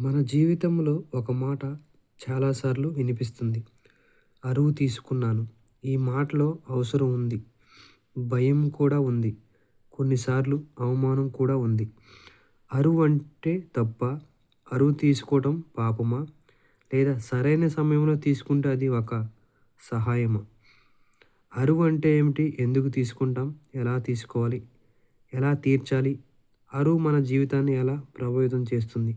మన జీవితంలో ఒక మాట చాలాసార్లు వినిపిస్తుంది. అరువు తీసుకున్నాను. ఈ మాటలో అవసరం ఉంది. భయం కూడా ఉంది. కొన్నిసార్లు అవమానం కూడా ఉంది. అరువు అంటే తప్ప అరువు తీసుకోవడం పాపమా? లేదా సరైన సమయంలో తీసుకుంటే అది ఒక సహాయమా? అరువు అంటే ఏమిటి? ఎందుకు తీసుకుంటాం? ఎలా తీసుకోవాలి? ఎలా తీర్చాలి? అరువు మన జీవితాన్ని ఎలా ప్రభావితం చేస్తుంది?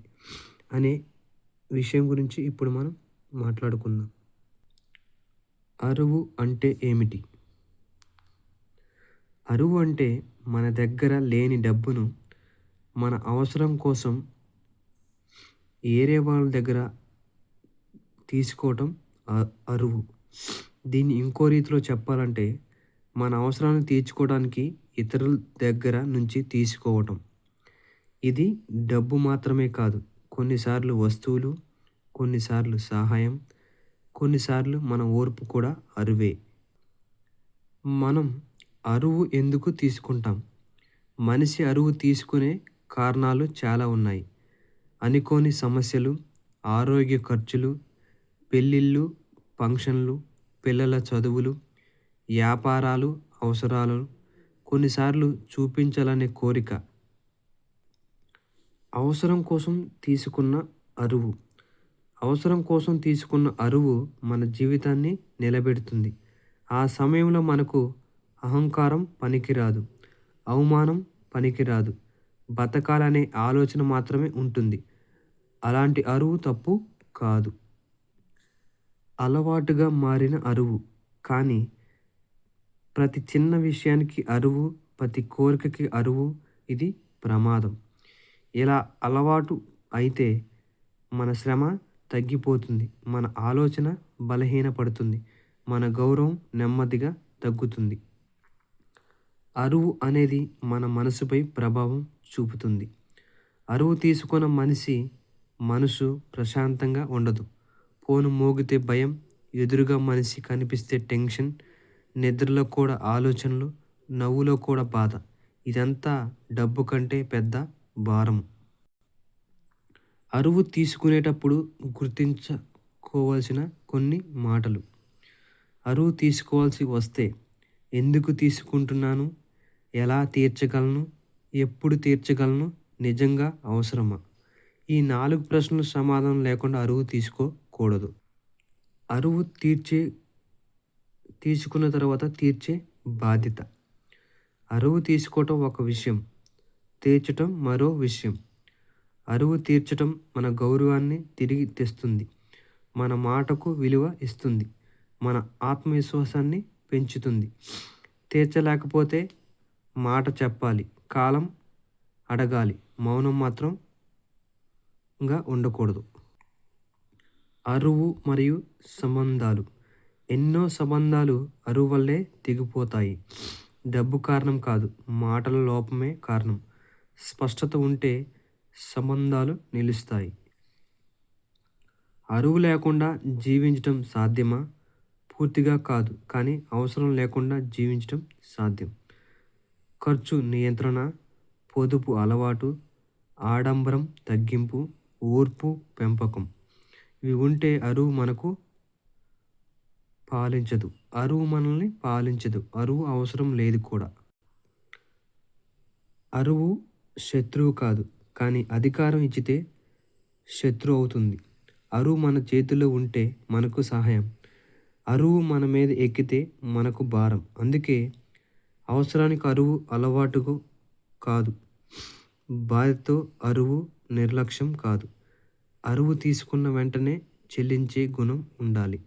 అనే విషయం గురించి ఇప్పుడు మనం మాట్లాడుకుందాం. అరువు అంటే ఏమిటి? అరువు అంటే మన దగ్గర లేని డబ్బును మన అవసరం కోసం ఏరే వాళ్ళ దగ్గర తీసుకోవటం అరువు. దీన్ని ఇంకో రీతిలో చెప్పాలంటే మన అవసరాన్ని తీర్చుకోవడానికి ఇతరుల దగ్గర నుంచి తీసుకోవటం. ఇది డబ్బు మాత్రమే కాదు. కొన్నిసార్లు వస్తువులు కొన్నిసార్లు సహాయం కొన్నిసార్లు మన ఓర్పు కూడా అరువే. మనం అరువు ఎందుకు తీసుకుంటాం? మనిషి అరువు తీసుకునే కారణాలు చాలా ఉన్నాయి. అనుకోని సమస్యలు ఆరోగ్య ఖర్చులు పెళ్ళిళ్ళు ఫంక్షన్లు పిల్లల చదువులు వ్యాపారాలు అవసరాలు కొన్నిసార్లు చూపించాలనే కోరిక. అవసరం కోసం తీసుకున్న అరువు. అవసరం కోసం తీసుకున్న అరువు మన జీవితాన్ని నిలబెడుతుంది. ఆ సమయంలో మనకు అహంకారం పనికిరాదు. అవమానం పనికిరాదు. బతకాలనే ఆలోచన మాత్రమే ఉంటుంది. అలాంటి అరువు తప్పు కాదు. అలవాటుగా మారిన అరువు. కానీ ప్రతి చిన్న విషయానికి అరువు ప్రతి కోరికకి అరువు ఇది ప్రమాదం. ఇలా అలవాటు అయితే మన శ్రమ తగ్గిపోతుంది మన ఆలోచన బలహీనపడుతుంది మన గౌరవం నెమ్మదిగా తగ్గుతుంది. అరువు అనేది మన మనసుపై ప్రభావం చూపుతుంది. అరువు తీసుకున్న మనిషి మనసు ప్రశాంతంగా ఉండదు. ఫోను మోగితే భయం ఎదురుగా మనిషి కనిపిస్తే టెన్షన్ నిద్రలో కూడా ఆలోచనలు నవ్వులో కూడా బాధ. ఇదంతా డబ్బు కంటే పెద్ద భారం అరువు తీసుకునేటప్పుడు గుర్తించుకోవాల్సిన కొన్ని మాటలు. అరువు తీసుకోవాల్సి వస్తే ఎందుకు తీసుకుంటున్నాను? ఎలా తీర్చగలను? ఎప్పుడు తీర్చగలను? నిజంగా అవసరమా? ఈ నాలుగు ప్రశ్నలు సమాధానం లేకుండా అరువు తీసుకోకూడదు. అరువు తీర్చే తీసుకున్న తర్వాత తీర్చే బాధ్యత. అరువు తీసుకోవటం ఒక విషయం తీర్చటం మరో విషయం. అరువు తీర్చటం మన గౌరవాన్ని తిరిగి తెస్తుంది. మన మాటకు విలువ ఇస్తుంది. మన ఆత్మవిశ్వాసాన్ని పెంచుతుంది. తీర్చలేకపోతే మాట చెప్పాలి. కాలం అడగాలి. మౌనం మాత్రంగా ఉండకూడదు. అరువు మరియు సంబంధాలు. ఎన్నో సంబంధాలు అరువు వల్లే తెగిపోతాయి. డబ్బు కారణం కాదు. మాటల లోపమే కారణం. స్పష్టత ఉంటే సంబంధాలు నిలుస్తాయి. అరువు లేకుండా జీవించటం సాధ్యమా? పూర్తిగా కాదు కానీ అవసరం లేకుండా జీవించటం సాధ్యం. ఖర్చు నియంత్రణ పొదుపు అలవాటు ఆడంబరం తగ్గింపు ఓర్పు పెంపకం. ఇవి ఉంటే అరువు మనకు పాలించదు. అరువు మనల్ని పాలించదు. అరువు అవసరం లేదు కూడా. అరువు శత్రువు కాదు. కానీ అధికారం ఇచ్చితే శత్రు అవుతుంది. అరువు మన చేతిలో ఉంటే మనకు సహాయం. అరువు మన మీద ఎక్కితే మనకు భారం. అందుకే అవసరానికి అరువు అలవాటుకు కాదు. బాధతో అరువు నిర్లక్ష్యం కాదు. అరువు తీసుకున్న వెంటనే చెల్లించే గుణం ఉండాలి.